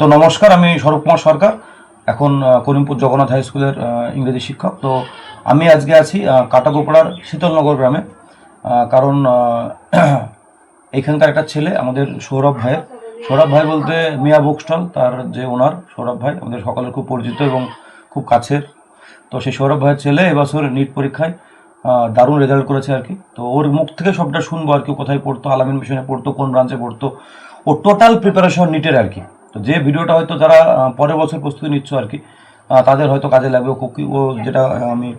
তো নমস্কার, আমি স্বরূপ কুমার সরকার, এখন করিমপুর জগন্নাথ হাই স্কুলের ইংরেজি শিক্ষক। তো আমি আজকে আছি কাটাগোপাড়ার শীতলনগর গ্রামে কারণ এখানকার একটা ছেলে, আমাদের সৌরভ ভাইয়ের সৌরভ ভাই বলতে মিয়া বুক স্টল তার যে ওনার, সৌরভ ভাই, আমাদের সকলের খুব পরিচিত এবং খুব কাছের। তো সেই সৌরভ ভাইয়ের ছেলে এবছর নিট পরীক্ষায় দারুণ রেজাল্ট করেছে আর কি। তো ওর মুখ থেকে সবটা শুনব আর কি কোথায় পড়তো, আলামিন মিশনে পড়তো, কোন ব্রাঞ্চে পড়তো। ও টোটাল প্রিপারেশন নিটের আর কি। তো যে ভিডিওটা হয়তো যারা পরের বছর প্রস্তুতি নিচ্ছ আর কি তাদের হয়তো কাজে লাগবে। ও খুব- ও যেটা আমি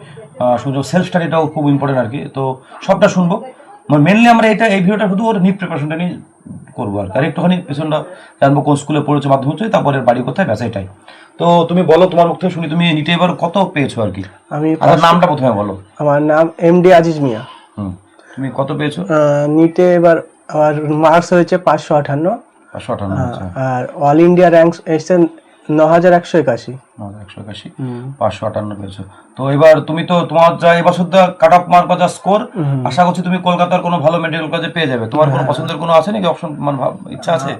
শুনছি সেলফ স্টাডিটাও খুব ইম্পর্টেন্ট আর কি। তো সবটা শুনব। মানে মেনলি আমরা এটা এই ভিডিওটা শুধু ওর নিট প্রিপারেশনটা নিয়ে করব আর কি। আর একটুখানি পেছনটা জানব কোন স্কুলে পড়েছে মাধ্যমিক উচ্চ তারপরে বাড়ি কোথায় ব্যাস এটাই। তো তুমি বলো তোমার মুখ থেকে শুনি তুমি নিটে এবার কত পেয়েছ আর কি? আমি নামটা প্রথমে বলো। আমার নাম এম ডি আজিজ মিয়া। হুম। তুমি কত পেয়েছ? নিটে এবার আমার মার্কস হয়েছে পাঁচশো আঠান্ন। আর অল ইন্ডিয়া র্যাঙ্ক এসছে ন হাজার একশো একাশি। একশো একাশি? পাঁচশো আটান্ন পেয়েছ। তো এবার তুমি তো তোমার যা এবছর যা কাট অফ মার্ক বা যা স্কোর আশা করছি তুমি কলকাতার কোনো ভালো মেডিকেল কলেজে পেয়ে যাবে। তোমার কোনো পছন্দের কোনো আছে নাকি অপশন মানে ইচ্ছা আছে?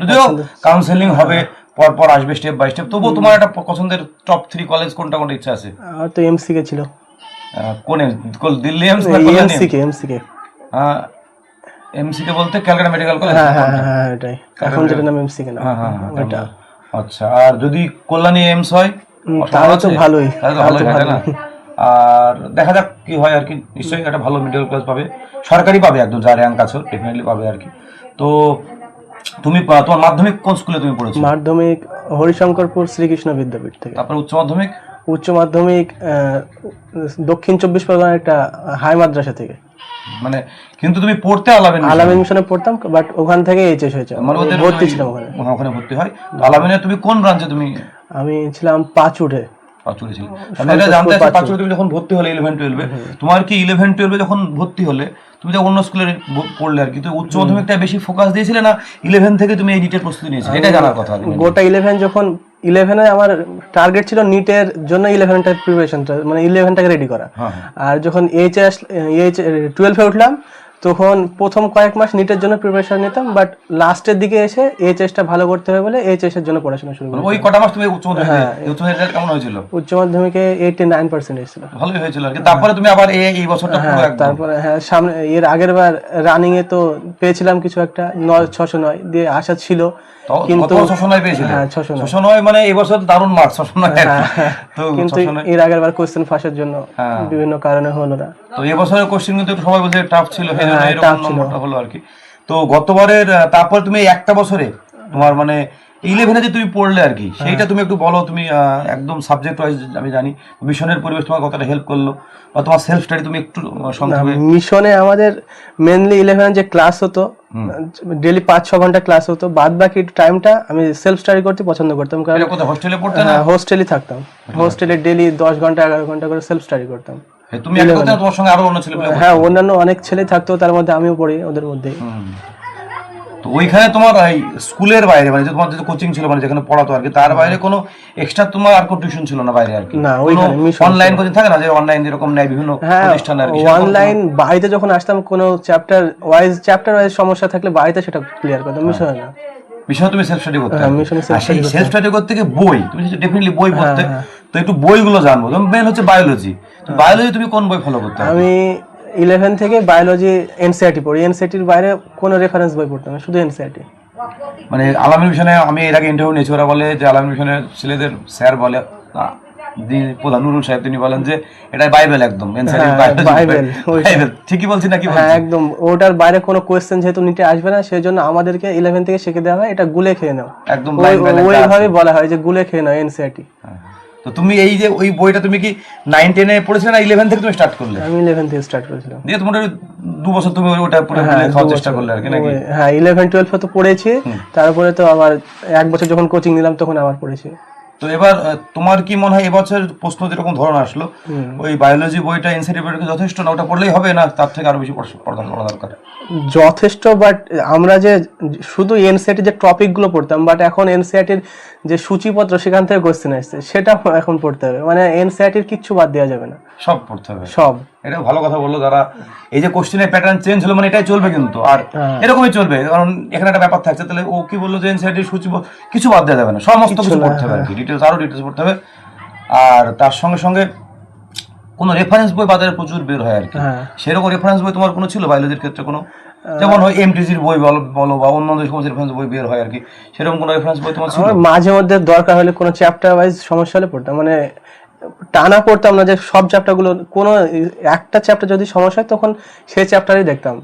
যদিও কাউন্সেলিং হবে পর পর আসবে স্টেপ বাই স্টেপ তবুও তোমার একটা পছন্দের টপ থ্রি কলেজ কোনটা কোনটা ইচ্ছা আছে? আমার তো এমসি কে ছিল। কোন Delhi AIIMS MC K MC K MC K বলতে ক্যালকাটা মেডিকেল কলেজ হ্যাঁ হ্যাঁ হ্যাঁ এটাই। এখন যেটা নাম এমসি কে না হ্যাঁ হ্যাঁ হ্যাঁ, ওইটা। আচ্ছা আর যদি কল্যাণী এমস হয় তাহলে তো ভালোই তাহলে তো ভালোই না? আর দেখা যাক কি হয় আর কি। নিশ্চয়ই একটা ভালো মিডল ক্লাস পাবে। সরকারি পাবে একদম যা র্যাঙ্ক আছে ডেফিনেটলি পাবে আর কি। তো তুমি তোমার মাধ্যমিক কোন স্কুলে তুমি পড়েছো? মাধ্যমিক হরিশঙ্করপুর শ্রীকৃষ্ণ বিদ্যাপীঠ থেকে। তারপর উচ্চ মাধ্যমিক? উচ্চ মাধ্যমিক দক্ষিণ চব্বিশ পরগনার একটা হাই মাদ্রাসা থেকে। মানে কিন্তু তুমি পড়তে আলাবেন আলামিন মিশনে পড়তাম বাট ওখান থেকে এইচএস হয়েছে। মানে ওদের ভর্তি ছিলাম ওখানে। ওখানে। ভর্তি হয়। তো আলামিনে তুমি কোন ব্রাঞ্চে তুমি? আমি ছিলাম পাঁচুটে পাঁচুড়ে ছিল আমি এটা জানতে চাচ্ছি পাঁচুড়ে তুমি যখন ভর্তি হলে ইলেভেন টুয়েলভে তোমার কি ইলেভেন টুয়েলভে যখন ভর্তি হলে তুমি যে অন্য স্কুলে পড়লে আর কি তো উচ্চ মাধ্যমিকটা বেশি ফোকাস দিয়েছিলে না ইলেভেন থেকে তুমি এই নিটের প্রস্তুতি নিয়েছিলে? এটা জানার কথা গোটা ইলেভেন যখন ইলেভেনে আমার টার্গেট ছিল নিটের জন্য ইলেভেনটা প্রিপারেশনটা মানে ইলেভেনটাকে রেডি করা। হ্যাঁ হ্যাঁ। আর যখন এইচ এস এইচ টুয়েলভে উঠলাম তখন প্রথম কয়েক মাস নিটের জন্য প্রিপারেশন নিতাম বাট লাস্টের দিকে এসে এইচএসটা ভালো করতে হবে বলে এইচএস এর জন্য পড়াশোনা শুরু করি ওই কটা মাস তুমি উচ্চ মাধ্যমিক দিলে। উচ্চ মাধ্যমিক কেমন হয়েছিল? উচ্চ মাধ্যমিকে এইটি নাইন পার্সেন্ট এসেছিল ভালোই হয়েছিল আর তারপরে তুমি আবার এই এই বছরটা পুরো একদম। তারপরে হ্যাঁ সামনে এর আগের বার রানিং এ তো পেয়েছিলাম কিছু একটা নয় ছশো নয় দিয়ে আশা ছিল কিন্তু ছশো নয় পেয়েছিলে? হ্যাঁ ছশো নয়। ছশো নয় মানে এই বছর দারুণ মার্ক কি। তো কিন্তু ছশো নয় এর আগের বার কোশ্চেন ফাঁসের জন্য হ্যাঁ। বিভিন্ন কারণে হলো না। তো এবছরের কোশ্চেন কিন্তু সবাই বলছে টাফ ছিল হ্যাঁ, এরকম নম্বরটা হলো আর কি। তো গতবারের তারপর তুমি একটা বছরে তোমার মানে ইলেভেনে যে তুমি পড়লে আর কি সেইটা তুমি একটু বলো তুমি একদম সাবজেক্ট ওয়াইজ আমি জানি মিশনের পরিবেশ তোমার কতটা হেল্প করল বা তোমার সেলফ স্টাডি তুমি একটু সংক্ষেপে মিশনে আমাদের মেনলি ইলেভেন যে ক্লাস হতো ডেলি পাঁচ ছ ঘণ্টা ক্লাস হতো বাদ বাকি টাইমটা আমি সেলফ স্টাডি করতে পছন্দ করতাম কারণ হোস্টেলে পড়তে না? হোস্টেলই থাকতাম। হোস্টেলে ডেলি দশ ঘণ্টা এগারো ঘণ্টা করে সেলফ স্টাডি করতাম। হ্যাঁ, তুমি একটা কথা তোমার সঙ্গে আরও অন্য ছেলে হ্যাঁ অন্যান্য অনেক ছেলে থাকতো তার মধ্যে আমিও পড়ি ওদের মধ্যে। তো ওইখানে তোমার এই স্কুলের বাইরে মানে যে তোমার যে কোচিং ছিল মানে যেখানে পড়াতো আর কি তার বাইরে কোনো এক্সট্রা তোমার আর কোনো টিউশন ছিল না বাইরে আর কি? না ওইখানে অনলাইন কোচিং থাকে না যে অনলাইন যেরকম নেয় বিভিন্ন হ্যাঁ প্রতিষ্ঠান আর কি অনলাইন বাড়িতে যখন আসতাম কোনো চ্যাপ্টার ওয়াইজ চ্যাপ্টার ওয়াইজ সমস্যা থাকলে বাড়িতে সেটা ক্লিয়ার করতাম মিশনে না। মিশনে তুমি সেলফ স্টাডি করতে হ্যাঁ, আর সেই সেলফ স্টাডি করতে গিয়ে বই তুমি ডেফিনেটলি বই হ্যাঁ, পড়তে তো একটু বইগুলো জানব। যেমন মেন হচ্ছে বায়োলজি বায়োলজি তুমি কোন বই ফলো করতে আমি ইলেভেন থেকে বায়োলজি এনসিআরটি পড়ি। এনসিআরটির বাইরে কোনো রেফারেন্স বই পড়তাম না শুধু এনসিআরটি মানে আলামিন মিশনে আমি এর আগে ইন্টারভিউ নিয়েছি ওরা বলে যে আলামিন মিশনের ছেলেদের স্যার বলে প্রধান নুরুল সাহেব তিনি বলেন যে এটা বাইবেল একদম হ্যাঁ, বাইবেল ঠিকই বলছি নাকি হ্যাঁ একদম ওটার বাইরে কোনো কোয়েশ্চেন যেহেতু নিতে আসবে না সেই জন্য আমাদেরকে ইলেভেন থেকে শিখে দেওয়া হয় এটা গুলে খেয়ে নাও। একদম ওইভাবে বলা হয় যে গুলে খেয়ে নাও এনসিআরটি হ্যাঁ। তো তুমি এই যে ওই বইটা তুমি কি নাইন টেনে পড়েছিলে না ইলেভেন থেকে তুমি স্টার্ট করলে? আমি ইলেভেন থেকে স্টার্ট করেছিলাম। দিয়ে তোমার দু বছর তুমি ওটা পুরো হ্যাঁ, খাওয়ার চেষ্টা করলে আর কি নাকি? হ্যাঁ ইলেভেন টুয়েলভ তো পড়েছি তারপরে তো আবার এক বছর যখন কোচিং নিলাম তখন আবার পড়েছি। তো এবার তোমার কি মনে হয় এবছর প্রশ্ন যেরকম ধরন আসলো? ওই বায়োলজি বইটা বইটা যথেষ্ট না ওটা পড়লেই হবে না তার থেকে আরও বেশি পড়া- পড়া পড়া দরকার? যথেষ্ট বাট আমরা যে শুধু এনসিআরটি যে টপিকগুলো পড়তাম বাট এখন এনসিআরটির যে সূচিপত্র সেখান থেকে কোশ্চেন আসছে সেটা এখন পড়তে হবে। মানে এনসিআরটির কিচ্ছু বাদ দেওয়া যাবে না। সব পড়তে হবে। সব। এটা ভালো কথা বলল যারা। এই যে কোশ্চেনের প্যাটার্ন চেঞ্জ হলো মানে এটাই চলবে কিন্তু। আর হ্যাঁ। এরকমই চলবে। কারণ এখানে একটা ব্যাপার থাকছে তাহলে ও কি বলল যে এনসিআরটি সূচি কিছু বাদ দেওয়া যাবে না। সমস্ত কিছু পড়তে হবে আর কি। ডিটেলস আরও ডিটেলস পড়তে হবে। আর তার সঙ্গে সঙ্গে কোনো রেফারেন্স বই বাজারে প্রচুর বের হয় আর কি। হ্যাঁ। সেরকম রেফারেন্স বই তোমার কোনো ছিল বায়োলজির ক্ষেত্রে কোনো? যেমন হয় এমটিজির বই বলো বলো বা অন্য যে সমস্ত রেফারেন্স বই বের হয় আর কি। সেরকম কোনো রেফারেন্স বই তোমার ছিল? মাঝে মধ্যে দরকার হলে কোনো চ্যাপ্টার ওয়াইজ সমস্যা হলে পড়তাম। মানে টানা পড়তাম না যে সব চ্যাপ্টারগুলো কোনো একটা চ্যাপ্টার যদি সমস্যা হয় তখন সেই চ্যাপ্টারই দেখতাম।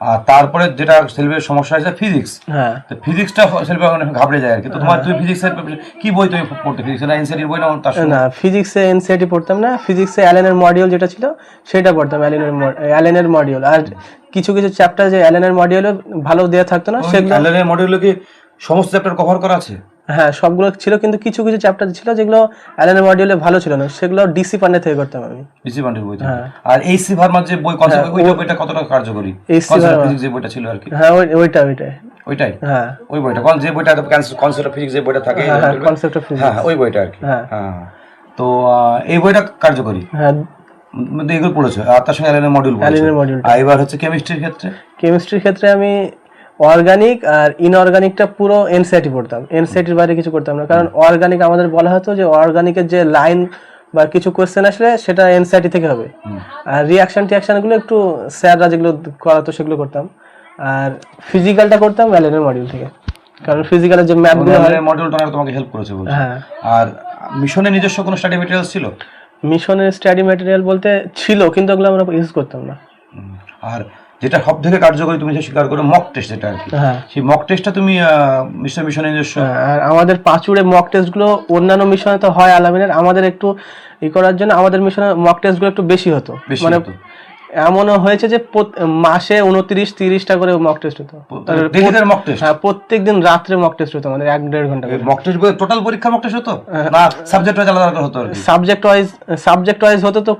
আর তারপরে যেটা সেলফের সমস্যা আছে ফিজিক্স হ্যাঁ। তো ফিজিক্সটা সেলফে অনেক ঘাবড়ে যায় আর কি। তো তোমার তুমি ফিজিক্সের কি বই তুমি পড়তে ফিজিক্স না এনসিআরটির বই না তার না ফিজিক্সে এনসিআরটি পড়তাম না। ফিজিক্সে অ্যালেনের মডিউল যেটা ছিল সেটা পড়তাম অ্যালেনের অ্যালেনের মডিউল আর কিছু কিছু চ্যাপ্টার যে অ্যালেনের মডিউলে ভালো দেওয়া থাকতো না সেগুলো অ্যালেনের মডিউলে কি সমস্ত চ্যাপ্টার কভার করা আছে? হ্যাঁ সবগুলো ছিল কিন্তু কিছু কিছু চ্যাপ্টার ছিল যেগুলো অ্যালেনের মডিউলে ভালো ছিল না। সেগুলো ডিসি পান্ডে থেকে করতাম আমি। বিসি বান্ডের বই। হ্যাঁ। আর এইসি ভার্মার যে বই কনসেপ্ট ওইটা বইটা কতটা কার্যকরী? ভার্মা। ফিজিক্স যে বইটা ছিল আর কি। হ্যাঁ ওই- ওইটা ওইটাই। হ্যাঁ। ওই বইটা। কোন যে বইটা কনসেপ্ট অফ ফিজিক্স যে বইটা থাকে হ্যাঁ হ্যাঁ কনসেপ্ট অফ হ্যাঁ হ্যাঁ, ওই বইটা আর কি। হ্যাঁ। হ্যাঁ তো এই বইটা কার্যকরী? হ্যাঁ। এগুলো পড়েছো? আর তার সঙ্গে অ্যালেনের মডিউল অ্যালেনের মডিউল আর এবার হচ্ছে কেমিস্ট্রির ক্ষেত্রে? কেমিস্ট্রির ক্ষেত্রে আমি অর্গানিক আর ইনঅর্গানিকটা পুরো এনসিআরটি পড়তাম। এনসিআরটির বাইরে কিছু করতাম না। কারণ অর্গানিক আমাদের বলা হতো যে অর্গানিকের যে লাইন বা কিছু কোয়েশ্চেন আসলে সেটা এনসিআরটি থেকে হবে। আর রিয়াকশন টিয়াকশনগুলো একটু স্যাররা যেগুলো করাতো সেগুলো করতাম। আর ফিজিক্যালটা করতাম অ্যালেনের মডিউল থেকে। কারণ ফিজিক্যালের যে অ্যালেনের তোমাকে হেল্প করেছে বলছো। হ্যাঁ। আর মিশনের নিজস্ব কোনো স্টাডি ছিল? মিশনের স্টাডি ম্যাটেরিয়াল বলতে ছিল কিন্তু ওগুলো আমরা ইউজ করতাম না। আর যেটা সব থেকে কার্যকরী তুমি স্বীকার করো মক টেস্ট যেটা আর কি। হ্যাঁ। সেই মক টেস্টটা তুমি মিশন মিশনের নিজস্ব হ্যাঁ, আর আমাদের পাঁচুড়ে মক টেস্টগুলো অন্যান্য মিশনে তো হয় আলামিনের। আমাদের একটু ই করার জন্য আমাদের মিশনে মক টেস্টগুলো একটু বেশি হতো। মানে। এমনও হয়েছে যে মাসে উনত্রিশ তিরিশটা করে মক টেস্ট হতো। মক টেস্ট হ্যাঁ প্রত্যেক দিন রাত্রে মক টেস্ট হতো আমাদের এক দেড় ঘণ্টা মক টেস্ট টোটাল পরীক্ষা মক টেস্ট হতো? হ্যাঁ। না সাবজেক্ট ওয়াইজ আলাদা হতো সাবজেক্ট ওয়াইজ সাবজেক্ট ওয়াইজ হতো তো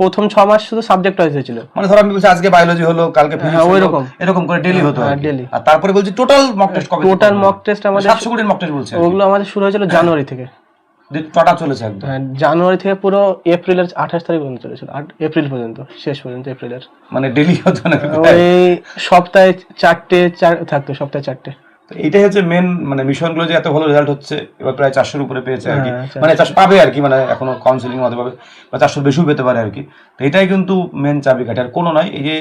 প্রথম ছ মাস শুধু সাবজেক্ট ওয়াইজ হয়েছিল। মানে ধর আমি বলছি আজকে বায়োলজি হলো কালকে physics হ্যাঁ। এরকম করে ডেলি হতো ডেলি আর তারপরে বলছি টোটাল মক টেস্ট কবে টোটাল মক টেস্ট আমাদের সাতশো কোটির মক টেস্ট বলছে ওগুলো আমাদের শুরু হয়েছিল জানুয়ারি থেকে। চটা চলেছে একদম। হ্যাঁ, জানুয়ারি থেকে পুরো এপ্রিলের আঠাশ তারিখ পর্যন্ত চলেছিল আট এপ্রিল পর্যন্ত শেষ পর্যন্ত এপ্রিলের। মানে ডেলি হতো না ওই সপ্তাহে চারটে চার থাকতো সপ্তাহে চারটে। তো এইটাই হচ্ছে মেন মানে মিশনগুলো যে এত ভালো রেজাল্ট হচ্ছে এবার প্রায় চারশোর উপরে পেয়েছে আর কি। হ্যাঁ, মানে চারশো পাবে আর কি মানে এখনও কাউন্সিলিং মধ্যে পাবে বা চারশোর বেশিও পেতে পারে আর কি। তো এটাই কিন্তু মেন চাবিকাঠি আর কোনো নয় এই যে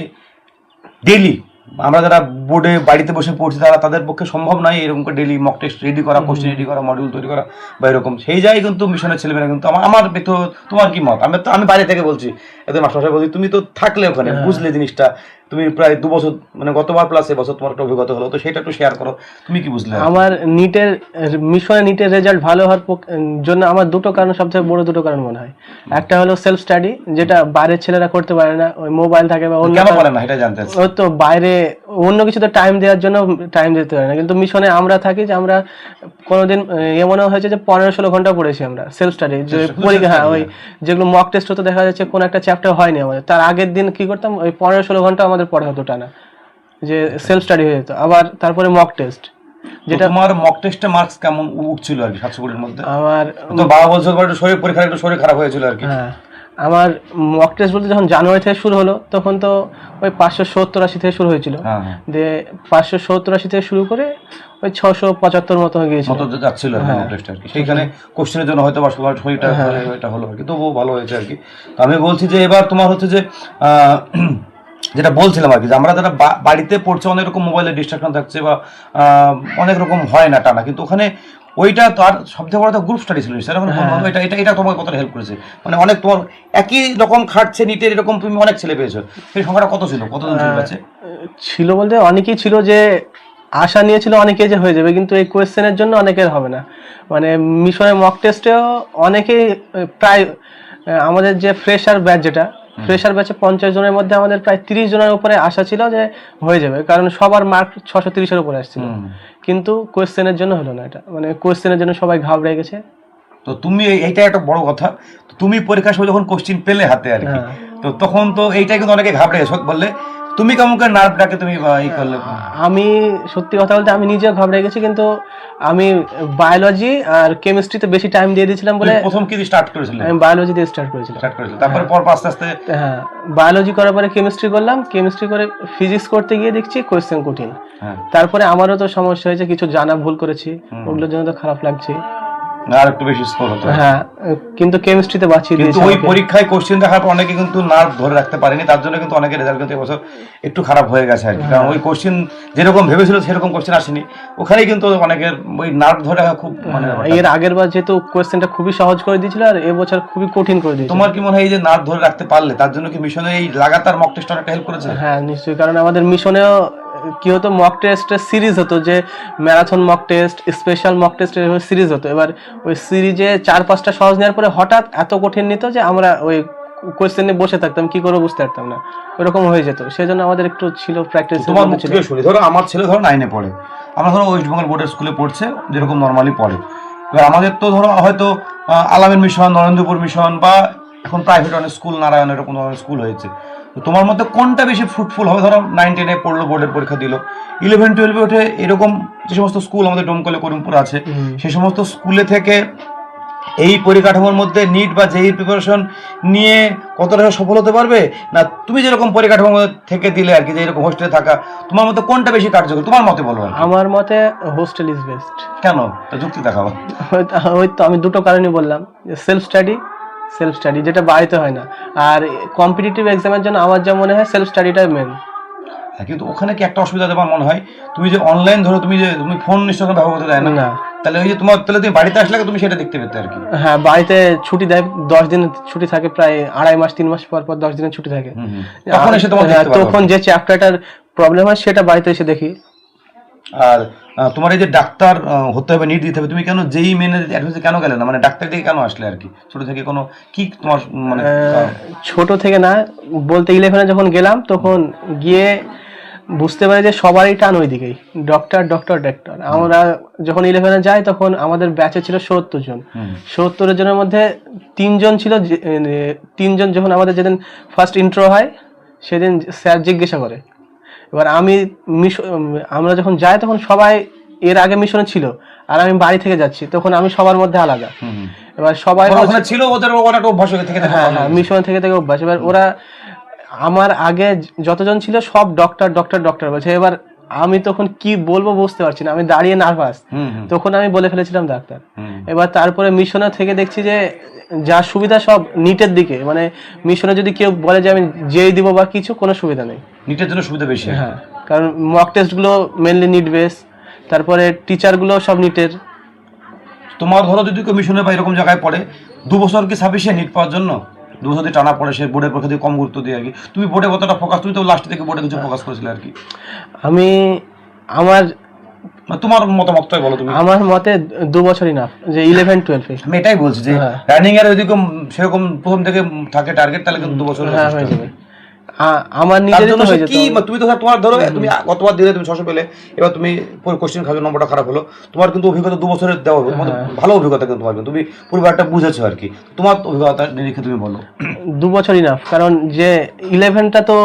ডেলি আমরা যারা বোর্ডে বাড়িতে বসে পড়ছি, তারা তাদের পক্ষে সম্ভব নয় এরকম ডেলি মক টেস্ট রেডি করা কোশ্চেন রেডি করা মডিউল তৈরি করা বা এরকম। সেই জায়গায় কিন্তু মিশনের ছেলেমেয়েরা কিন্তু, আমার আমার তোমার কি মত? আমি তো, আমি বাইরে থেকে বলছি। মাস্টার বলছি তুমি তো থাকলে ওখানে বুঝলে জিনিসটা। তুমি প্রায় দু বছর মানে গতবার প্লাস এবছর তোমার একটা অভিজ্ঞতা হলো তো সেটা একটু শেয়ার করো তুমি কি বুঝলে? আমার নিটের মিশনে নিটের রেজাল্ট ভালো হওয়ার জন্য আমার দুটো কারণ সবথেকে বড় দুটো কারণ মনে হয়। একটা হলো সেলফ স্টাডি যেটা বাইরের ছেলেরা করতে পারে না ওই মোবাইল থাকে বা অন্য পারে না? এটা জানতে ও তো বাইরে অন্য কিছুতে টাইম দেওয়ার জন্য টাইম দিতে পারে না। কিন্তু মিশনে আমরা থাকি যে আমরা কোনোদিন এমনও হয়েছে যে পনেরো ষোলো ঘণ্টা পড়েছি আমরা সেলফ স্টাডি যে পরীক্ষা হ্যাঁ ওই যেগুলো মক টেস্ট হতো দেখা যাচ্ছে কোন একটা চ্যাপ্টার হয়নি আমাদের। তার আগের দিন কি করতাম? ওই পনেরো ষোলো ঘণ্টা আমাদের পড়া হতো টানা। যে সেলফ স্টাডি হয়ে যেত। আবার তারপরে মক টেস্ট যেটা তোমার মক টেস্টে মার্কস কেমন উঠছিল আর কি সাতশো কোটির মধ্যে? আমার তো বাবা একটু শরীর পরীক্ষার একটু শরীর খারাপ হয়েছিল আর কি। হ্যাঁ। আমার মক টেস্ট বলতে যখন জানুয়ারি থেকে শুরু হলো তখন তো ওই পাঁচশো সত্তর আশি থেকে শুরু হয়েছিল। হ্যাঁ হ্যাঁ। পাঁচশো সত্তর আশি থেকে শুরু করে ওই ছশো পঁচাত্তর মতো হয়ে গিয়েছিল। মতো যাচ্ছিল মক টেস্ট আর কি। সেইখানে কোশ্চেনের জন্য হয়তো বা সবার শরীরটা এটা হলো আর কি। তবুও ভালো হয়েছে আর কি। আমি বলছি যে এবার তোমার হচ্ছে যে যেটা বলছিলাম আর কি যে আমরা যারা বাড়িতে পড়ছে অনেক রকম মোবাইলে ডিস্ট্রাকশন থাকছে বা আহ, অনেক রকম হয় না টানা। কিন্তু ওখানে ওইটা তার সবথেকে বড় গ্রুপ স্টাডি ছিল স্যার এটা এটা এটা তোমাকে কতটা হেল্প করেছে? মানে অনেক তোমার একই রকম খাটছে নিটের এরকম তুমি অনেক ছেলে পেয়েছ। সেই সংখ্যাটা কত ছিল? কতজন ছিল কাছে ছিল বলতে অনেকেই ছিল যে আশা নিয়েছিল অনেকে যে হয়ে যাবে কিন্তু এই কোয়েশ্চেনের জন্য অনেকের হবে না। মানে মিশনের মক টেস্টেও অনেকেই প্রায় আমাদের যে ফ্রেশার ব্যাচ যেটা ফ্রেশার ব্যাচে পঞ্চাশ জনের মধ্যে আমাদের প্রায় তিরিশ জনের উপরে আশা ছিল যে হয়ে যাবে কারণ সবার মার্ক ছশো তিরিশের উপরে আসছিল। কিন্তু কোয়েশ্চেনের জন্য হলো না এটা। মানে কোয়েশ্চেনের জন্য সবাই ঘাবড়ে গেছে। তো তুমি এই- এইটা একটা বড় কথা। তুমি পরীক্ষার সময় যখন কোশ্চিন পেলে হাতে আর কি হ্যাঁ। তো তখন তো এইটাই কিন্তু অনেকে ঘাবড়ে গেছে। বললে তুমি কেমন করে নার্ভটাকে তুমি ই করলে আমি সত্যি কথা বলতে আমি নিজেও ঘাবড়ে গেছি কিন্তু আমি বায়োলজি আর কেমিস্ট্রিতে বেশি টাইম দিয়ে দিয়েছিলাম বলে প্রথম কি স্টার্ট করেছিলে? আমি বায়োলজি দিয়ে স্টার্ট করেছিলাম। স্টার্ট করেছিলে। তারপরে পর আস্তে আস্তে হ্যাঁ বায়োলজি করার পরে কেমিস্ট্রি করলাম কেমিস্ট্রি করে ফিজিক্স করতে গিয়ে দেখছি কোয়েশ্চেন কঠিন। হ্যাঁ। তারপরে আমারও তো সমস্যা হয়েছে কিছু জানা ভুল করেছি ওগুলোর জন্য তো খারাপ লাগছে। আর একটু বেশি স্কোর হতো হ্যাঁ কিন্তু কেমিস্ট্রিতে বাঁচিয়ে কিন্তু ওই পরীক্ষায় কোশ্চেন দেখার পর অনেকে কিন্তু নার্ভ ধরে রাখতে পারেনি তার জন্য কিন্তু অনেকের রেজাল্ট কিন্তু এবছর একটু খারাপ হয়ে গেছে আর কি। কারণ ওই কোশ্চেন যেরকম ভেবেছিল সেরকম কোশ্চেন আসেনি। ওখানেই কিন্তু অনেকের ওই নার্ভ ধরে রাখা খুব মানে এর আগের বার যেহেতু কোয়েশ্চেনটা খুবই সহজ করে দিয়েছিল আর এবছর খুবই কঠিন করে দিয়েছে। তোমার কি মনে হয় এই যে নার্ভ ধরে রাখতে পারলে তার জন্য কি মিশনে এই লাগাতার মক টেস্ট অনেকটা হেল্প করেছে? হ্যাঁ নিশ্চয়ই কারণ আমাদের মিশনেও কি হতো মক টেস্টের সিরিজ হতো যে marathon mock test special mock test series হতো। এবার ওই সিরিজে চার পাঁচটা সহজ নেওয়ার পরে হঠাৎ এত কঠিন নিত যে আমরা ওই কোয়েশ্চেন নিয়ে বসে থাকতাম কি করে বুঝতে পারতাম না। ওরকম হয়ে যেত। সেই জন্য আমাদের একটু ছিল প্র্যাকটিস তোমার মুখ থেকে শুনি। ধরো আমার ছেলে ধরো নাইনে পড়ে। আমরা ধরো ওয়েস্ট বেঙ্গল বোর্ডের স্কুলে পড়ছে যেরকম নর্মালি পড়ে। এবার আমাদের তো ধরো হয়তো আহ, আলামিন মিশন নরেন্দ্রপুর মিশন বা এখন প্রাইভেট অনেক স্কুল নারায়ণ এরকম ধরনের স্কুল হয়েছে। তোমার মধ্যে কোনটা বেশি ফ্রুটফুল হবে? ধরো নাইন টেনে পড়ল বোর্ডের পরীক্ষা দিল। ইলেভেন টুয়েলভে ওঠে এরকম যে সমস্ত স্কুল আমাদের ডোমকলে করিমপুর আছে সেই সমস্ত স্কুলে থেকে এই পরিকাঠামোর মধ্যে নিট বা জেই প্রিপারেশন নিয়ে কতটা সফল হতে পারবে? না তুমি যেরকম পরিকাঠামোর মধ্যে থেকে দিলে আর কি যে এরকম হোস্টেলে থাকা তোমার মতে কোনটা বেশি কার্যকর? তোমার মতে বলো আমার মতে হোস্টেল ইজ বেস্ট কেন? তা যুক্তি দেখাবো ওই তো আমি দুটো কারণই বললাম। সেলফ স্টাডি সেলফ স্টাডি যেটা বাড়িতে হয় না। আর কম্পিটিটিভ এক্সামের জন্য আমার যা মনে হয় সেলফ স্টাডিটাই মেন কিন্তু ওখানে কি একটা অসুবিধা তোমার মনে হয় তুমি যে অনলাইন ধরো তুমি যে তুমি ফোন নিশ্চয় ব্যবহার করতে দেয় না। তাহলে ওই যে তোমার তাহলে তুমি বাড়িতে আসলে তুমি সেটা দেখতে পেতে আর কি। হ্যাঁ বাড়িতে ছুটি দেয় দশ দিন ছুটি থাকে প্রায় আড়াই মাস তিন মাস পর পর দশ দিনের ছুটি থাকে। তখন এসে তোমার হ্যাঁ। তখন যে চ্যাপ্টারটার প্রবলেম হয় সেটা বাড়িতে এসে দেখি। আর তোমার এই যে ডাক্তার হতে হবে নিট দিতে হবে তুমি কেন যেই মেনে অ্যাডমিশন কেন গেলে না? মানে ডাক্তার দিকে কেন আসলে আর কি? ছোট থেকে কোনো কি তোমার মানে ছোট থেকে না বলতে ইলেভেনে যখন গেলাম তখন গিয়ে বুঝতে পারি যে সবারই টান ওই দিকেই ডক্টর ডক্টর ডক্টর আমরা যখন ইলেভেনে যাই তখন আমাদের ব্যাচে ছিল সত্তর জন। সত্তর জনের মধ্যে তিনজন ছিল যে- তিনজন যখন আমাদের যেদিন ফার্স্ট ইন্ট্রো হয় সেদিন স্যার জিজ্ঞাসা করে এবার আমি আমরা যখন যাই তখন সবাই এর আগে মিশনে ছিল আর আমি বাড়ি থেকে যাচ্ছি তখন আমি সবার মধ্যে আলাদা। এবার সবাই ছিল ওদের অভ্যাস হয়ে থেকে হ্যাঁ হ্যাঁ মিশন থেকে থেকে অভ্যাস। এবার ওরা আমার আগে যতজন ছিল সব ডক্টর ডক্টর ডক্টর বলছে এবার আমি তখন কি বলব বুঝতে পারছি না আমি দাঁড়িয়ে নার্ভাস তখন আমি বলে ফেলেছিলাম ডাক্তার। এবার তারপরে মিশনে থেকে দেখছি যে যা সুবিধা সব নিটের দিকে। মানে মিশনে যদি কেউ বলে যে আমি যেই দিব বা কিছু কোনো সুবিধা নেই। নিটের জন্য সুবিধা বেশি হ্যাঁ কারণ মক টেস্টগুলো মেনলি নিট বেস তারপরে টিচারগুলো সব নিটের তোমার ধরো যদি কেউ মিশনে বা এরকম জায়গায় পড়ে দু বছর কি সাফিসিয়েন্ট নিট পাওয়ার জন্য? দু বছর যদি টানা পড়ে সে বোর্ডের পরীক্ষা দিয়ে কম গুরুত্ব দিয়ে আর কি। তুমি বোর্ডে কতটা ফোকাস তুমি তো লাস্ট থেকে বোর্ডে কিছু ফোকাস করেছিলে আর কি। আমি আমার তোমার মতামতটাই বলো তুমি। আমার মতে দু বছরই না যে ইলেভেন টুয়েলভে আমি এটাই বলছি যে হ্যাঁ। রানিং এর ওইদিকে সেরকম প্রথম থেকে থাকে টার্গেট তাহলে কিন্তু দু বছর হ্যাঁ হয়ে যাবে। আমার তার নিজেরই জন্য হয়ে কি তুমি তো তোমার ধরো তুমি গতবার দিলে তুমি ছশো পেলে এবার তুমি কোশ্চেন খাবে নম্বরটা খারাপ হলো। তোমার কিন্তু অভিজ্ঞতা দু বছরের দেওয়া হবে তোমার হ্যাঁ। ভালো অভিজ্ঞতা কিন্তু পারবে তুমি পরিবারটা বুঝেছ আর কি। তোমার অভিজ্ঞতা নিরিখে তুমি বলো। দু বছরই না কারণ যে ইলেভেনটা তো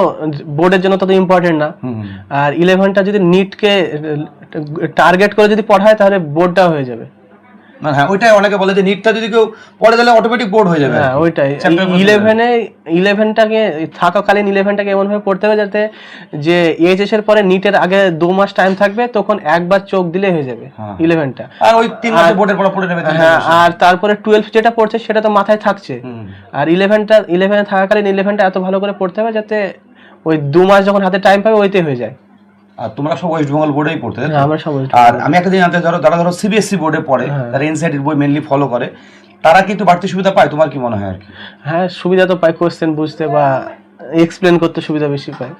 বোর্ডের জন্য তত ইম্পর্টেন্ট না। আর ইলেভেনটা যদি নিটকে টার্গেট করে যদি পড়ায় তাহলে বোর্ডটা হয়ে যাবে। না হ্যাঁ ওইটাই অনেকে বলে যে নিটটা যদি কেউ পড়ে তাহলে অটোমেটিক বোর্ড হয়ে যাবে। হ্যাঁ ওইটাই। ইলেভেনে ইলেভেনটাকে থাকাকালীন ইলেভেনটাকে এমন ভাবে পড়তে হবে যাতে যে এইচএস এর পরে নিটের আগে দু মাস টাইম থাকবে তখন একবার চোখ দিলে হয়ে যাবে হ্যাঁ। ইলেভেনটা আর ওই তিন মাসে বোর্ডের পড়া পড়ে নেবে হ্যাঁ আর তারপরে টুয়েলভ যেটা পড়ছে সেটা তো মাথায় থাকছে। আর ইলেভেনটা ইলেভেনে থাকাকালীন ইলেভেনটা এত ভালো করে পড়তে হবে যাতে ওই দু মাস যখন হাতে টাইম পাবে ওইতে হয়ে যায়। তোমরা সব ওয়েস্ট বেঙ্গল বোর্ডেই পড়তে? হ্যাঁ, আর আমি একটা জিনিস জানতে ধরো যারা ধরো সিবিএসসি বোর্ডে পড়ে হ্যাঁ। তারা এনসাইটির বই মেনলি ফলো করে তারা কিন্তু বাড়তি সুবিধা পায় তোমার কি মনে হয় আর কি? হ্যাঁ সুবিধা তো পায় কোশ্চেন বুঝতে বা এক্সপ্লেন করতে সুবিধা বেশি পায়।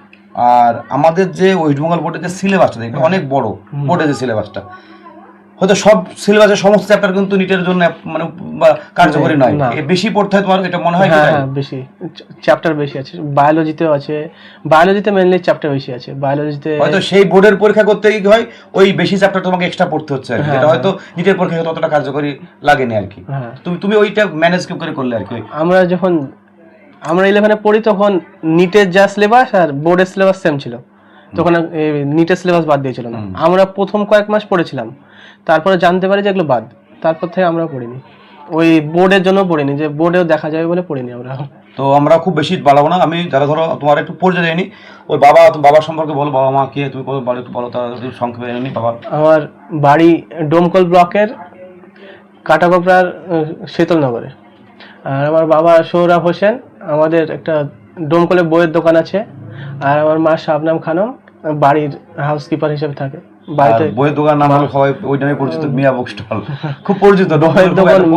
আর আমাদের যে ওয়েস্ট বেঙ্গল বোর্ডের যে সিলেবাসটা দেখবে অনেক বড় বোর্ডের যে সিলেবাসটা হয়তো সব সিলেবাসের সমস্ত চ্যাপ্টার কিন্তু নিটের জন্য মানে বা কার্যকরী নয়। বেশি পড়তে হয় তোমার এটা মনে হয় হ্যাঁ হ্যাঁ বেশি। চ্যাপ্টার বেশি আছে। বায়োলজিতেও আছে। বায়োলজিতে মেনলি চ্যাপ্টার বেশি আছে। বায়োলজিতে হয়তো সেই বোর্ডের পরীক্ষা করতে কি হয় ওই বেশি চ্যাপ্টার তোমাকে এক্সট্রা পড়তে হচ্ছে আর হ্যাঁ, যেটা হয়তো নিটের পরীক্ষা ততটা কার্যকরী লাগেনি আর কি। হ্যাঁ। তুমি তুমি ওইটা ম্যানেজ কি করে করলে আর কি। আমরা যখন আমরা ইলেভেনে পড়ি তখন নিটের যা সিলেবাস আর বোর্ডের সিলেবাস সেম ছিল। তখন নিটের সিলেবাস বাদ দিয়েছিল না আমরা প্রথম কয়েক মাস পড়েছিলাম। তারপরে জানতে পারি যে এগুলো বাদ। তারপর থেকে আমরা পড়িনি। ওই বোর্ডের জন্য পড়িনি যে বোর্ডেও দেখা যাবে বলে পড়িনি আমরা। তো আমরা খুব বেশি বাড়াবো না। আমি যারা ধরো তোমার একটু পরিচয় দেয়নি ওই বাবা বাবার সম্পর্কে বলো বাবা মা কে তুমি বলো বাড়ি একটু বলো তারা সংক্ষেপে জানি বাবার আমার বাড়ি ডোমকল ব্লকের কাটাকোপড়ার শীতলনগরে আর আমার বাবা সৌরভ হোসেন আমাদের একটা ডোমকলে বইয়ের দোকান আছে। আর আমার মা শাবনাম খানম বাড়ির হাউসকিপার হিসেবে থাকে। বইয়ের দোকান নাম হলো সবাই ওই নামে পরিচিত মিয়া বুক স্টল খুব পরিচিত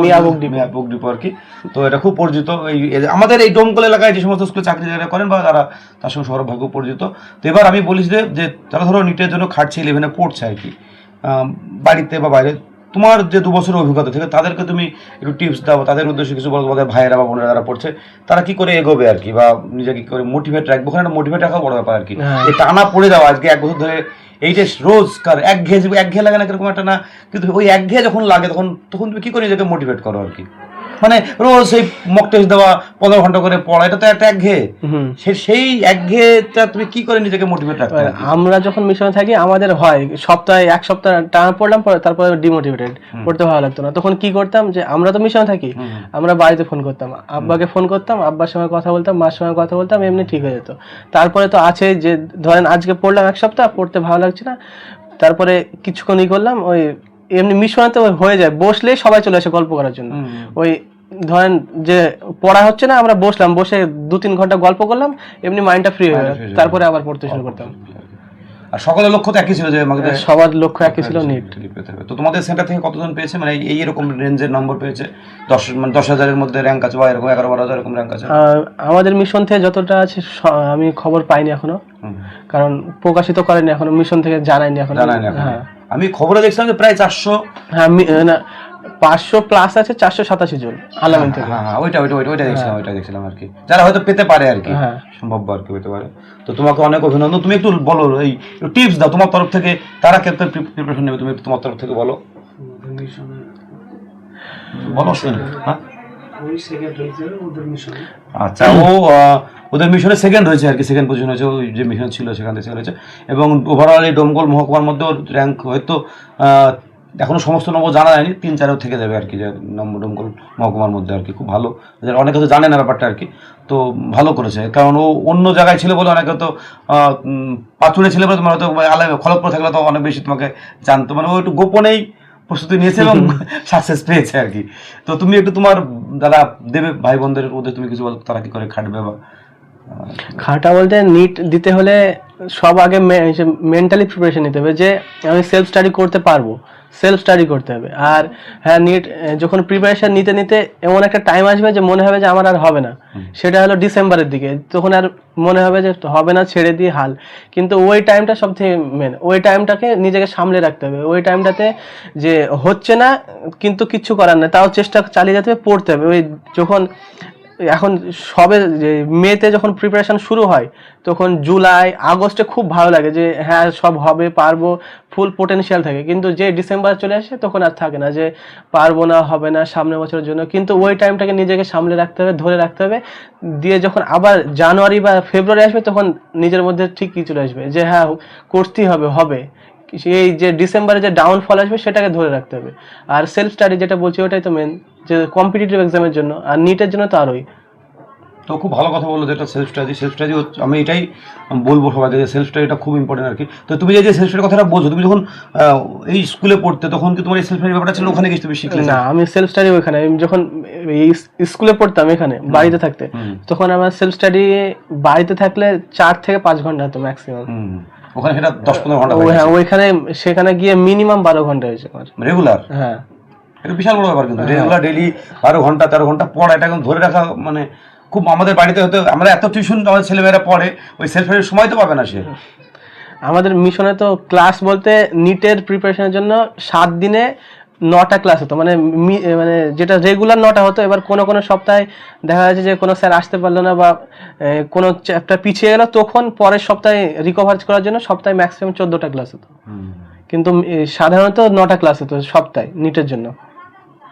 মিয়া বুক ডিপো। মিয়া বুক ডিপো আর কি। তো এটা খুব পরিচিত এই আমাদের এই ডোমকল এলাকায় যে সমস্ত স্কুলে চাকরি যারা করেন বা তারা তার সঙ্গে সৌরভ পরিচিত। তো এবার আমি বলিস যে যে তারা ধরো নিটের জন্য খাটছে ইলেভেনে পড়ছে আর কি। বাড়িতে বা বাইরে। তোমার যে দু বছরের অভিজ্ঞতা থেকে তাদেরকে তুমি একটু টিপস দাও তাদের উদ্দেশ্যে কিছু বলো তোমাদের ভাইয়েরা বা বোনেরা যারা পড়ছে তারা কি করে এগোবে আর কি? বা নিজেকে কি করে মোটিভেট রাখবে? ওখানে মোটিভেট রাখা বড় ব্যাপার আর কি। হ্যাঁ। টানা পড়ে যাওয়া আজকে এক বছর ধরে এই যে রোজকার একঘেয়ে একঘেয়ে লাগে না কীরকম একটা না? কিন্তু ওই একঘেয়ে যখন লাগে তখন তখন তুমি কি করে নিজেকে মোটিভেট করো আর কি? মানে রোজ সেই মক টেস্ট দেওয়া পনেরো ঘণ্টা করে পড়া এটা তো একটা একঘেয়ে। সে সেই একঘেয়েটা তুমি কি করে নিজেকে মোটিভেট রাখতে আমরা যখন মিশনে থাকি আমাদের হয় সপ্তাহে এক সপ্তাহ টানা পড়লাম পরে তারপরে ডিমোটিভেটেড পড়তে ভালো লাগতো না। তখন কি করতাম যে আমরা তো মিশনে থাকি আমরা বাড়িতে ফোন করতাম আব্বাকে ফোন করতাম আব্বার সঙ্গে কথা বলতাম মার সঙ্গে কথা বলতাম এমনি ঠিক হয়ে যেত। তারপরে তো আছে যে ধরেন আজকে পড়লাম এক সপ্তাহ পড়তে ভালো লাগছে না। তারপরে কিছুক্ষণ ই করলাম ওই এমনি মিশনে তো হয়ে যায়। বসলেই সবাই চলে আসে গল্প করার জন্য। ওই ধরেন যে পড়া হচ্ছে না আমরা বসলাম বসে দু তিন ঘণ্টা গল্প করলাম এমনি মাইন্ডটা ফ্রি হয়ে গেল। তারপরে আবার পড়তে শুরু করতাম। আর সকলের লক্ষ্য তো একই ছিল যে আমাদের সবার লক্ষ্য একই ছিল নিট পেতে হবে। তো তোমাদের সেন্টার থেকে কতজন পেয়েছে? মানে এই এরকম রেঞ্জের নম্বর পেয়েছে? দশ মানে দশ হাজারের মধ্যে র্যাঙ্ক আছে বা এরকম এগারো বারো হাজার এরকম র্যাঙ্ক আছে? আমাদের মিশন থেকে যতটা আছে আমি খবর পাইনি এখনও। কারণ প্রকাশিত করেনি এখনও মিশন থেকে জানায়নি এখনও। জানাই না এখন। হ্যাঁ। আমি খবরে দেখছিলাম যে প্রায় চারশো হ্যাঁ না পাঁচশো প্লাস আছে চারশো সাতাশি জন আলামিন থেকে। হ্যাঁ হ্যাঁ ওইটা ওইটা ওইটা ওইটা দেখছিলাম ওইটা দেখছিলাম আর কি। যারা হয়তো পেতে পারে আর কি হ্যাঁ। সম্ভব আর কি পেতে পারে। তো তোমাকে অনেক অভিনন্দন। তুমি একটু বলো এই টিপস দাও তোমার তরফ থেকে তারা ক্ষেত্রে প্রিপারেশন নেবে তুমি একটু তোমার তরফ থেকে বলো। বলো শুনি হ্যাঁ। আচ্ছা ও আহ, ওদের মিশনে সেকেন্ড হয়েছে আর কি সেকেন্ড পজিশন হয়েছে ওই যে মিশন ছিল সেখান থেকে হয়েছে। এবং ওভারঅল এই ডোমকল মহকুমার মধ্যে ওর র্যাঙ্ক হয়তো এখনও সমস্ত নম্বর জানা যায়নি তিন চারেও থেকে যাবে আর কি যে নম্বর ডোমকল মহকুমার মধ্যে আর কি খুব ভালো। যারা অনেকে তো জানে না ব্যাপারটা আর কি তো ভালো করেছে। কারণ ও অন্য জায়গায় ছিল বলে অনেকে তো পাথুরে ছিল বলে তোমার হয়তো আলাদা খড়গপুর থাকলে তো অনেক বেশি তোমাকে জানতো। মানে ও একটু গোপনেই প্রস্তুতি নিয়েছে এবং সাকসেস পেয়েছে আর কি। তো তুমি একটু তোমার যারা দেবে ভাই বোনদের মধ্যে তুমি কিছু বলো তারা কি করে খাটবে বা খাটা বলতে নিট দিতে হলে সব আগে মেন্টালি প্রিপারেশন নিতে হবে যে আমি সেলফ স্টাডি করতে পারব সেলফ স্টাডি করতে হবে। আর হ্যাঁ নিট যখন প্রিপারেশন নিতে নিতে এমন একটা টাইম আসবে যে মনে হবে যে আমার আর হবে না। সেটা হলো ডিসেম্বরের দিকে তখন আর মনে হবে যে হবে না ছেড়ে দিয়ে হাল। কিন্তু ওই টাইমটা সব থেকে মেন ওই টাইমটাকে নিজেকে সামলে রাখতে হবে। ওই টাইমটাতে যে হচ্ছে না কিন্তু কিচ্ছু করার নেই তাও চেষ্টা চালিয়ে যেতে হবে পড়তে হবে। ওই যখন এখন সবে যে মেতে যখন প্রিপারেশন শুরু হয়, তখন জুলাই, আগস্টে খুব ভালো লাগে যে হ্যাঁ সব হবে, পারব ফুল পোটেনশিয়াল থাকে। কিন্তু যে ডিসেম্বর চলে আসে, তখন আর থাকে না যে পারব না, হবে না, সামনের বছরের জন্য। কিন্তু ওই টাইমটাকে নিজেকে সামলে রাখতে হবে, ধরে রাখতে হবে। দিয়ে যখন আবার জানুয়ারি বা ফেব্রুয়ারি আসবে, তখন নিজের মধ্যে ঠিক ঠিকই চলে আসবে যে হ্যাঁ করতেই হবে হবে। এই যে ডিসেম্বরে যে ডাউনফল আসবে, সেটাকে ধরে রাখতে হবে। আর সেলফ স্টাডি যেটা বলছি, ওটাই তো মেন যে কম্পিটিটিভ এক্সামের জন্য আর নিটের জন্য তো আরোই। তো খুব ভালো কথা বলল যেটা সেলফ স্টাডি সেলফ স্টাডি আমি এটাই বলব সবাইকে যে সেলফ স্টাডিটা খুব ইম্পর্টেন্ট আর কি। তো তুমি যে সেলফ স্টাডির কথাটা বলছো তুমি যখন এই স্কুলে পড়তে তখন কি তোমার এই সেলফ স্টাডি ব্যাপারটা ছিল ওখানে গিয়ে তুমি শিখলে না আমি সেলফ স্টাডি ওইখানে আমি যখন এই স্কুলে পড়তাম এখানে বাড়িতে থাকতে তখন আমার সেলফ স্টাডি বাড়িতে থাকলে চার থেকে পাঁচ ঘণ্টা হতো ম্যাক্সিমাম ওখানে সেটা দশ পনেরো ঘণ্টা হ্যাঁ ওইখানে সেখানে গিয়ে মিনিমাম বারো ঘণ্টা হয়েছে আমার। রেগুলার হ্যাঁ। এটা বিশাল বড় ব্যাপার কিন্তু। রেগুলার ডেলি বারো ঘণ্টা তেরো ঘণ্টা পড়া এটা কিন্তু ধরে রাখা মানে খুব আমাদের বাড়িতে হয়তো আমরা এত টিউশন আমাদের ছেলেমেয়েরা পড়ে ওই সেলফ স্টাডির সময় তো পাবে না সে। আমাদের মিশনে তো ক্লাস বলতে নিটের প্রিপারেশনের জন্য সাত দিনে নটা ক্লাস হতো। মানে মানে যেটা রেগুলার নটা হতো এবার কোনো কোনো সপ্তাহে দেখা যাচ্ছে যে কোনো স্যার আসতে পারল না বা কোনো চ্যাপ্টার পিছিয়ে গেল তখন পরের সপ্তাহে রিকভার করার জন্য সপ্তাহে ম্যাক্সিমাম চোদ্দোটা ক্লাস হতো। কিন্তু সাধারণত নটা ক্লাস হতো সপ্তাহে নিটের জন্য।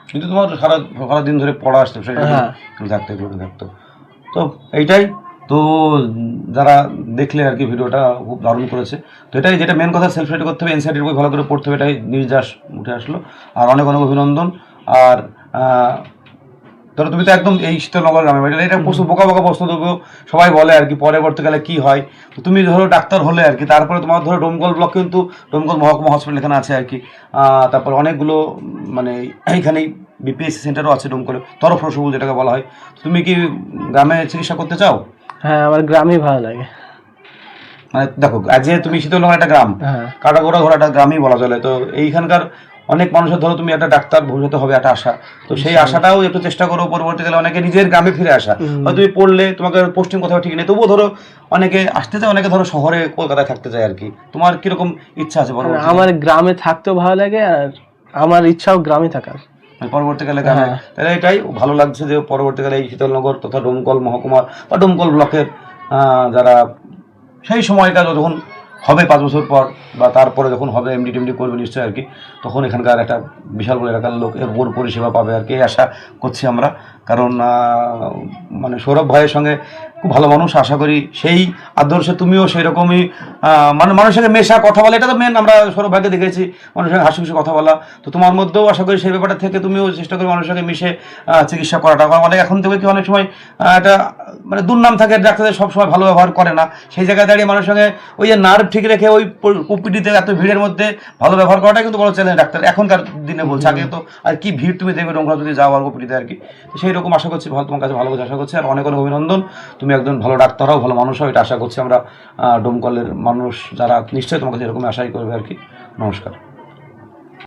কিন্তু তোমার সারা সারা দিন ধরে পড়া আসতো সেটা থাকতে থাকতো এগুলো থাকতো। তো এইটাই তো যারা দেখলে আর কি ভিডিওটা খুব দারুণ করেছে। তো এটাই যেটা মেন কথা সেলফ করতে হবে এনসাইটির বই ভালো করে পড়তে হবে এটাই নির্যাস উঠে আসলো। আর অনেক অনেক অভিনন্দন। আর ধরো তুমি তো একদম এই শীতলনগর গ্রামে বাড়ি এটা প্রশ্ন বোকা বোকা প্রশ্ন দেবো সবাই বলে আর কি পরবর্তীকালে কি হয়? তুমি ধরো ডাক্তার হলে আর কি তারপরে তোমার ধরো ডোমকল ব্লক কিন্তু ডোমকল মহকুমা হসপিটাল এখানে আছে আর কি। তারপর অনেকগুলো মানে এইখানেই বিপিএসসি সেন্টারও আছে ডোমকলে তরফ রসবুল যেটাকে বলা হয়। তুমি কি গ্রামে চিকিৎসা করতে চাও? হ্যাঁ আমার গ্রামই ভালো লাগে। মানে দেখো আজ তুমি শীতলনগর একটা গ্রাম হ্যাঁ। কাটাগোড়া ধরো একটা গ্রামই বলা চলে। তো এইখানকার অনেক মানুষের ধরো তুমি একটা ডাক্তার ভবিষ্যতে হবে একটা আশা তো সেই আশাটাও একটু চেষ্টা করো পরবর্তীকালে অনেকে নিজের গ্রামে ফিরে আসা। তুমি পড়লে তোমাকে পোস্টিং কোথাও ঠিক নেই তবুও ধরো অনেকে আসতে চায় অনেকে ধরো শহরে কলকাতায় থাকতে চায় আর কি তোমার কীরকম ইচ্ছা আছে পরবর্তীকালে? আমার গ্রামে থাকতেও ভালো লাগে আর আমার ইচ্ছাও গ্রামে থাকার পরবর্তীকালে গ্রামে হ্যাঁ। তাহলে এটাই ভালো লাগছে যে পরবর্তীকালে এই শীতলনগর তথা ডোমকল মহকুমা বা ডোমকল ব্লকের আহ, যারা সেই সময়টা যখন হবে পাঁচ বছর পর বা তারপরে যখন হবে এমডি টেমডি করবে নিশ্চয়ই আর কি, তখন এখানকার একটা বিশাল বড় এলাকার লোক এর পরিষেবা পাবে আর কি আশা করছি আমরা। কারণ মানে সৌরভ ভাইয়ের সঙ্গে খুব ভালো মানুষ, আশা করি সেই আদর্শে তুমিও সেই রকমই মানে মানুষের সঙ্গে মেশা কথা বলা, এটা তো মেন আমরা সৌরভ ভাইকে দেখেছি, মানুষের সঙ্গে হাসি খুশি কথা বলা। তো তোমার মধ্যেও আশা করি সেই ব্যাপারটা থেকে তুমিও চেষ্টা করি মানুষের সঙ্গে মিশে চিকিৎসা করাটা। কারণ অনেক এখন থেকে কি অনেক সময় একটা মানে দুর্নাম থাকে, ডাক্তারদের সবসময় ভালো ব্যবহার করে না। সেই জায়গায় দাঁড়িয়ে মানুষের সঙ্গে ওই যে নার্ভ ঠিক রেখে ওই ওপিডিতে এত ভিড়ের মধ্যে ভালো ব্যবহার করাটা কিন্তু বড় চ্যালেঞ্জ ডাক্তার। এখনকার দিনে বলছে, আগে তো আর কি ভিড় তুমি দেখবে ডোমরা যদি যাও আর আর কি। সেই রকম আশা করছি, ভালো, তোমার কাছে ভালো কাজ আশা করছি। আর অনেক অনেক অভিনন্দন। তুমি একজন ভালো ডাক্তার হও, ভালো মানুষ হও, এটা আশা করছি আমরা ডোমকলের মানুষ যারা নিশ্চয়ই তোমার কাছে এরকম আশাই করবে আর কি। নমস্কার।